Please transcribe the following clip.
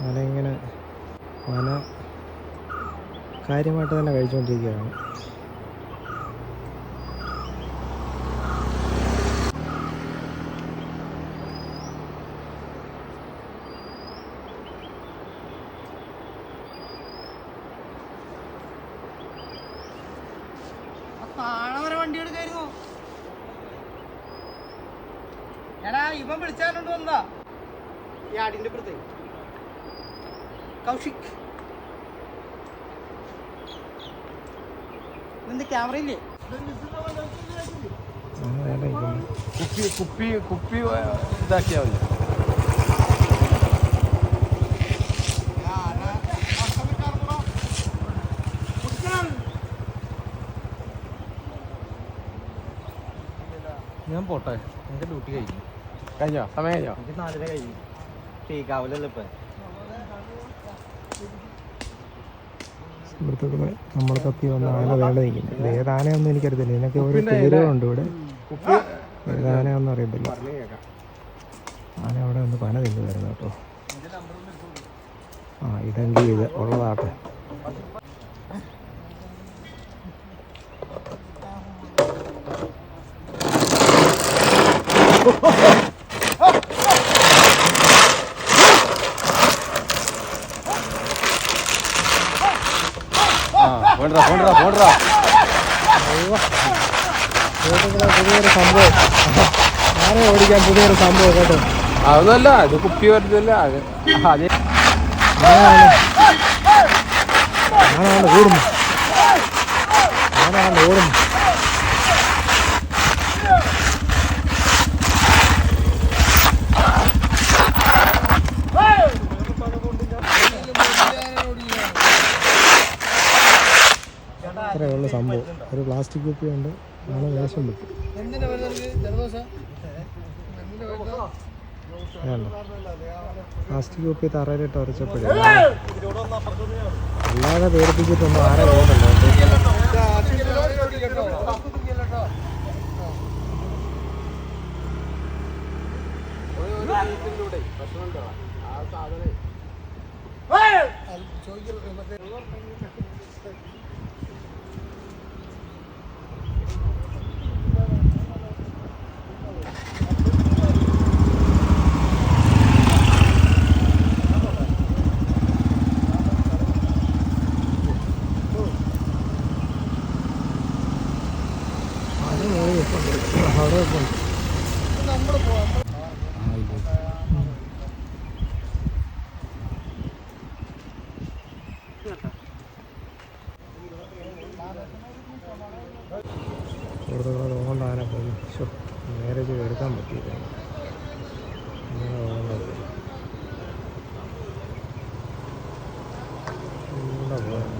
ഇങ്ങനെ വന കാര്യമായിട്ട് തന്നെ കഴിച്ചുകൊണ്ടിരിക്കുകയാണ്. വണ്ടി എടാ ഇവൻ വിളിച്ചാലുണ്ട് വന്നാ ഈ ആടിന്റെ പുറത്ത് കൗശിക്. നിന്റെ ക്യാമറ ഇല്ലേ ആണ് വേണ്ട കുപ്പി കുപ്പി കുപ്പി ഇതാക്കിയാ മതി. ഞാൻ പോട്ടെ എന്റെ ഡ്യൂട്ടി കഴിഞ്ഞു. കഴിഞ്ഞോ? സമയം കഴിഞ്ഞോ? എനിക്ക് നാലര കഴിഞ്ഞു. ടീക്കാവില്ലല്ലോ ഇപ്പൊ? സുഹൃത്തുക്കളെ നമ്മൾ കത്തി വന്ന ആന വേണ്ട നിൽക്കുന്നത് ഇത് ഏത് ആനയൊന്നും എനിക്കറിയത്തില്ല. ഇതിനൊക്കെ ഓരോ പേരുകളുണ്ട് ഇവിടെ. കുപ്പി ഏത് ആനയൊന്നും അറിയത്തില്ല. ആന അവിടെ ഒന്ന് പന തിന്നുമായിരുന്നു കേട്ടോ. ആ ഇതെങ്കിൽ ഇത് ഉള്ളതാട്ടെ. ആ പോണ്ടാ പോണ്ടാ സുഹൃത്തുക്കളെ പുതിയൊരു സംഭവം ആരെ ഓടിക്കാൻ പുതിയൊരു സംഭവം കേട്ടോ അതൊന്നുമല്ല ഇത് കുപ്പി വരുന്നില്ല അതെ അതെ ആനയാണ് അത്രേ ഉള്ളൂ സംഭവം. ഒരു പ്ലാസ്റ്റിക് കുപ്പിയുണ്ട് ആന വേഷം വേണ്ട. പ്ലാസ്റ്റിക് കുപ്പി തറയിലിട്ട് ഉരച്ചപ്പോഴേ അല്ലാതെ പേടിപ്പിച്ചിട്ടൊന്നും ആരെ പോകുന്നില്ല അവിടെ ഇവിടുത്തെ കൂടെ തോണ്ട ആന പോയി ഷോ നേരെ ചെയ്ത് എടുക്കാൻ പറ്റിയില്ല അങ്ങനെ തോന്നുന്നത് പോയത്